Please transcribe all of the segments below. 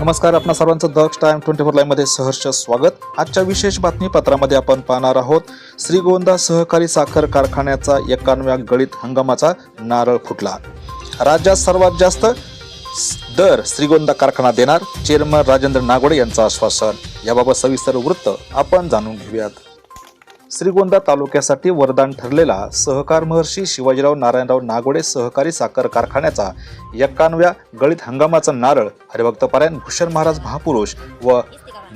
नमस्कार आपणा सर्वांचं दक्ष टाइम ट्वेंटी फोर लाईव्हमध्ये सहर्ष स्वागत. आजच्या विशेष बातमीपत्रामध्ये आपण पाहणार आहोत श्रीगोंदा सहकारी साखर कारखान्याचा एकानव्या गळीत हंगामाचा नारळ फुटला. राज्यात सर्वात जास्त दर श्रीगोंदा कारखाना देणार चेअरमन राजेंद्र नागोडे यांचं आश्वासन. याबाबत सविस्तर वृत्त आपण जाणून घेऊयात. श्रीगोंदा तालुक्यासाठी वरदान ठरलेला सहकार महर्षी शिवाजीराव नारायणराव नागोडे सहकारी साखर कारखान्याचा एक्कावन्या गळीत हंगामाचा नारळ हरिभक्तपरायण भूषण महाराज महापुरुष व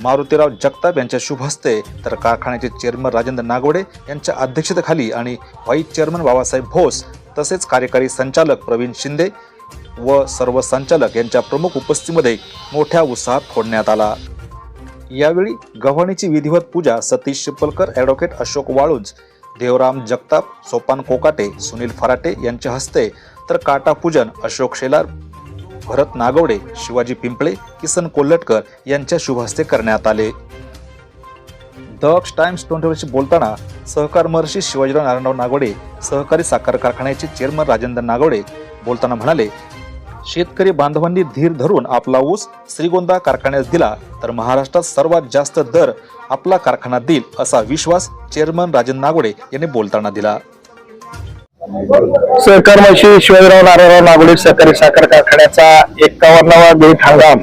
मारुतीराव जगताप यांच्या शुभ हस्ते तर कारखान्याचे चेअरमन राजेंद्र नागोडे यांच्या अध्यक्षतेखाली आणि व्हाईस चेअरमन बाबासाहेब भोस तसेच कार्यकारी संचालक प्रवीण शिंदे व सर्व संचालक यांच्या प्रमुख उपस्थितीमध्ये मोठ्या उत्साहात फोडण्यात आला. यावेळी गव्हाणीची विधिवत पूजा सतीश शिपलकर ॲडव्होकेट अशोक वाळूज देवराम जगताप सोपान कोकाटे सुनील फराटे यांच्या हस्ते तर काटा पूजन अशोक शेलार भरत नागवडे शिवाजी पिंपळे किसन कोल्हटकर यांच्या शुभहस्ते करण्यात आले. दक्ष टाइम्स ट्वेंटीवरशी बोलताना सहकार महर्षी शिवाजीराव नारायणराव नागवडे सहकारी साखर कारखान्याचे चेअरमन राजेंद्र नागवडे बोलताना म्हणाले शेतकरी बांधवांनी धीर धरून आपला ऊस श्रीगोंदा कारखान्यास दिला तर महाराष्ट्रात सर्वात जास्त दर आपला कारखाना देईल असा विश्वास चेअरमन राजन नागोडे यांनी बोलताना दिला. सरकार महर्षी शिवाजीराव नारायणराव नागोडे सहकारी साखर कारखान्याचा एक्कावन्नावा गेट हंगाम.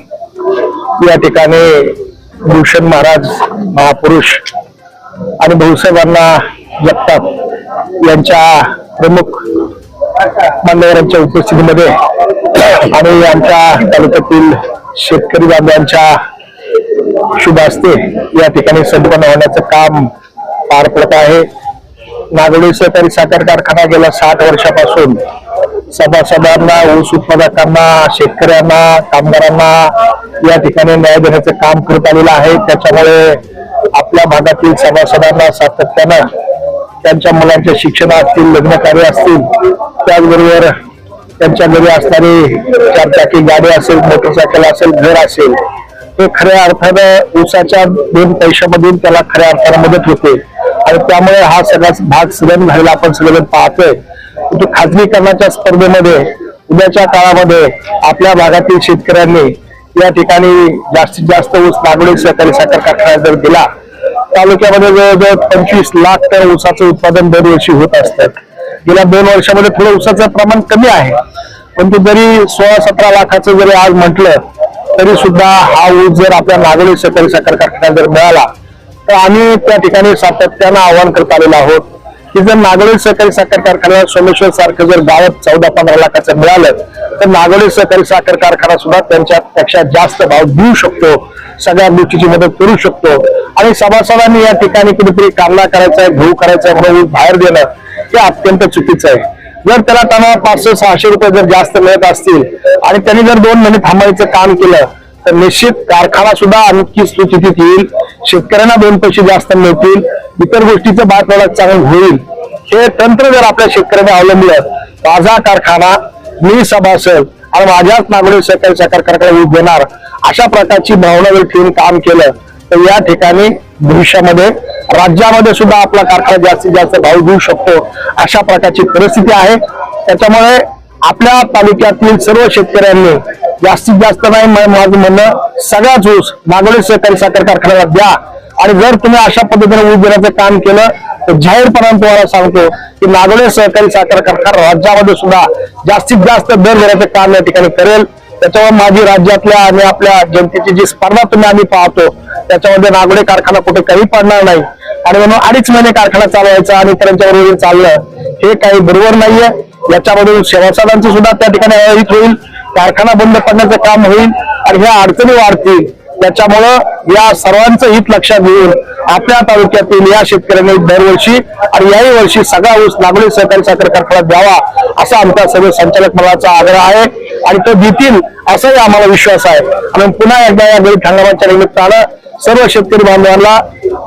या ठिकाणी भूषण महाराज महापुरुष आणि भाऊसाहेबांना जगताप यांच्या प्रमुख मान्यवरांच्या उपस्थितीमध्ये आणि आमच्या तालुक्यातील शेतकरी बांधवांच्या शुभ असते या ठिकाणी संपन्न होण्याचं काम पार पडत आहे. नागोडी सहकारी साखर कारखाना गेल्या साठ वर्षापासून सभासदांना ऊस उत्पादकांना शेतकऱ्यांना कामगारांना या ठिकाणी न्याय देण्याचं काम करत आलेलं आहे. त्याच्यामुळे आपल्या भागातील सभासदांना सातत्यानं त्यांच्या मुलांच्या शिक्षण असतील लग्न कार्य असतील त्याचबरोबर त्यांच्या घरी असणारी चारचाकी गाडी असेल मोटरसायकल असेल घर असेल हे खऱ्या अर्थानं ऊसाच्या दोन पैशामधून त्याला खऱ्या अर्थानं मदत होते. आणि त्यामुळे हा सगळा भाग सगळं झालेला आपण सगळं पाहतोय. तो खाजगीकरणाच्या स्पर्धेमध्ये उद्याच्या काळामध्ये आपल्या भागातील शेतकऱ्यांनी या ठिकाणी जास्तीत जास्त ऊस नागोडी सहकारी साखर कारखान्यात जर दिला तालुक्यामध्ये जवळजवळ पंचवीस लाख टन ऊसाचं उत्पादन दरवर्षी होत असतं. गेल्या दोन वर्षामध्ये थोडं ऊसाचं प्रमाण कमी आहे. पण ते जरी सोळा सतरा लाखाचं जरी आज म्हटलं तरी सुद्धा हा ऊस जर आपल्या नागरी सहकारी साखर कारखान्यात जर मिळाला तर आम्ही त्या ठिकाणी सातत्यानं आव्हान करत आलेलो आहोत की जर नागरी सहकारी साखर कारखान्याला सोमेश्वर सारखं जर गावात चौदा पंधरा लाखाचं मिळालं तर नागरी सहकारी साखर कारखाना सुद्धा त्यांच्यापेक्षा जास्त भाव देऊ शकतो सगळ्या गोष्टीची मदत करू शकतो. आणि सभासदांनी या ठिकाणी कुठेतरी कामना करायचा आहे घेऊ करायचा आहे म्हणून बाहेर देणं हे अत्यंत चुकीचं आहे. जर त्याला त्यांना पाचशे सहाशे रुपये जर जास्त मिळत असतील आणि त्यांनी जर दोन महिने थांबायचं काम केलं तर निश्चित कारखाना सुद्धा आणखी सुस्थितीत येईल शेतकऱ्यांना दोन पैसे जास्त मिळतील इतर गोष्टीचं बायप्रॉडक्ट चांगलं होईल. हे तंत्र जर आपल्या शेतकऱ्यांनी अवलंबलं माझा कारखाना मी सभासद आणि माझ्याच नागरिक सहकारी साखर कारखाना देणार अशा प्रकारची भावना जर ठेवून काम केलं तर या ठिकाणी भविष्यामध्ये राज्यामध्ये सुद्धा आपला कारखाना जास्तीत जास्त भाव देऊ शकतो अशा प्रकारची परिस्थिती आहे. त्याच्यामुळे आपल्या तालुक्यातील सर्व शेतकऱ्यांनी जास्तीत जास्त नाही माझं म्हणणं सगळ्याच ऊस नागोडी सहकारी साखर कारखान्याला द्या. आणि जर तुम्ही अशा पद्धतीने ऊस देण्याचं काम केलं तर जाहीरपणाने तुम्हाला सांगतो की नागोडे सहकारी साखर कारखाना राज्यामध्ये सुद्धा जास्तीत जास्त दर देण्याचं काम या ठिकाणी करेल. त्याच्यावर माझी राज्यातल्या आणि आपल्या जनतेची जी स्पर्धा तुम्ही आम्ही पाहतो त्याच्यामध्ये नागोडे कारखाना कुठे काही पडणार नाही. आणि म्हणून अडीच महिने कारखाना चालवायचा आणि त्यांच्याबरोबर चाललं हे काही बरोबर नाहीये. याच्यामधून सेवासादांचं सुद्धा त्या ठिकाणी अहित होईल कारखाना बंद पडण्याचं काम होईल आणि ह्या अडचणी वाढतील. त्याच्यामुळं या सर्वांचं हित लक्षात घेऊन आपल्या तालुक्यातील या शेतकऱ्यांनी दरवर्षी आणि याही वर्षी सगळा ऊस नागरी सहकारी साखर कारखाना द्यावा असा आमचा सर्व संचालक मंडळाचा आग्रह आहे. आणि तो देतील असाही आम्हाला विश्वास आहे. आणि पुन्हा एकदा या गरीब हंगामाच्या निमित्तानं सर्व शेतकरी बांधवांना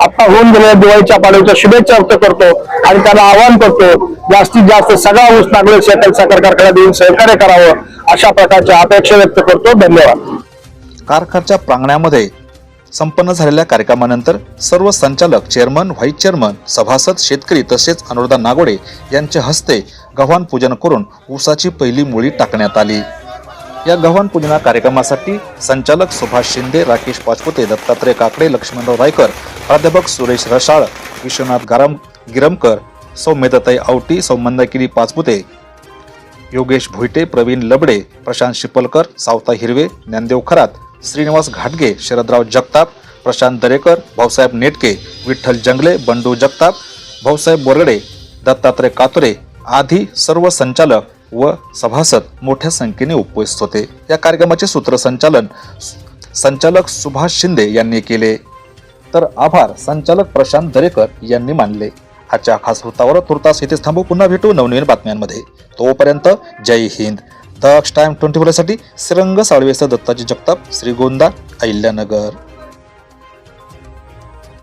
आता होऊन गेलेल्या दिवाळीच्या पाडव्याच्या शुभेच्छा व्यक्त करतो आणि त्याला आवाहन करतो जास्तीत जास्त सगळा ऊस नागरी सहकारी साखर कारखाना देऊन सहकार्य करावं अशा प्रकारच्या अपेक्षा व्यक्त करतो. धन्यवाद. कारखानच्या प्रांगणामध्ये संपन्न झालेल्या कार्यक्रमानंतर सर्व संचालक चेअरमन व्हाईस चेअरमन सभासद शेतकरी तसेच अनुराधा नागोडे यांच्या हस्ते गव्हाण पूजन करून ऊसाची पहिली मुळी टाकण्यात आली. या गव्हाण पूजना कार्यक्रमासाठी संचालक सुभाष शिंदे राकेश पाचपुते दत्तात्रय काकडे लक्ष्मणराव रायकर प्राध्यापक सुरेश रसाळ विश्वनाथ गारम गिरमकर सौम्यताई आवटी सौमंदाकिरी पाचपुते योगेश भुईटे प्रवीण लबडे प्रशांत शिपलकर सावता हिरवे ज्ञानदेव खरात श्रीनिवास घाटगे शरदराव जगताप प्रशांत दरेकर भाऊसाहेब नेटके विठ्ठल जंगले बंडू जगताप भाऊसाहेब बोरगडे दत्तात्रय कातुरे आदी सर्व संचालक व सभासद मोठ्या संख्येने उपस्थित होते. या कार्यक्रमाचे सूत्रसंचालन संचालक सुभाष शिंदे यांनी केले. तर आभार संचालक प्रशांत दरेकर यांनी मानले. आजच्या खास वृत्तावर तुर्तास इथेच थांबू. पुन्हा भेटू नवनवीन बातम्यांमध्ये. तोपर्यंत जय हिंद. दक्ष टाइम ट्वेंटी फोरसाठी श्रीरंग साळवेसह दत्ताजी जगताप श्रीगोंदा अहिल्यानगर.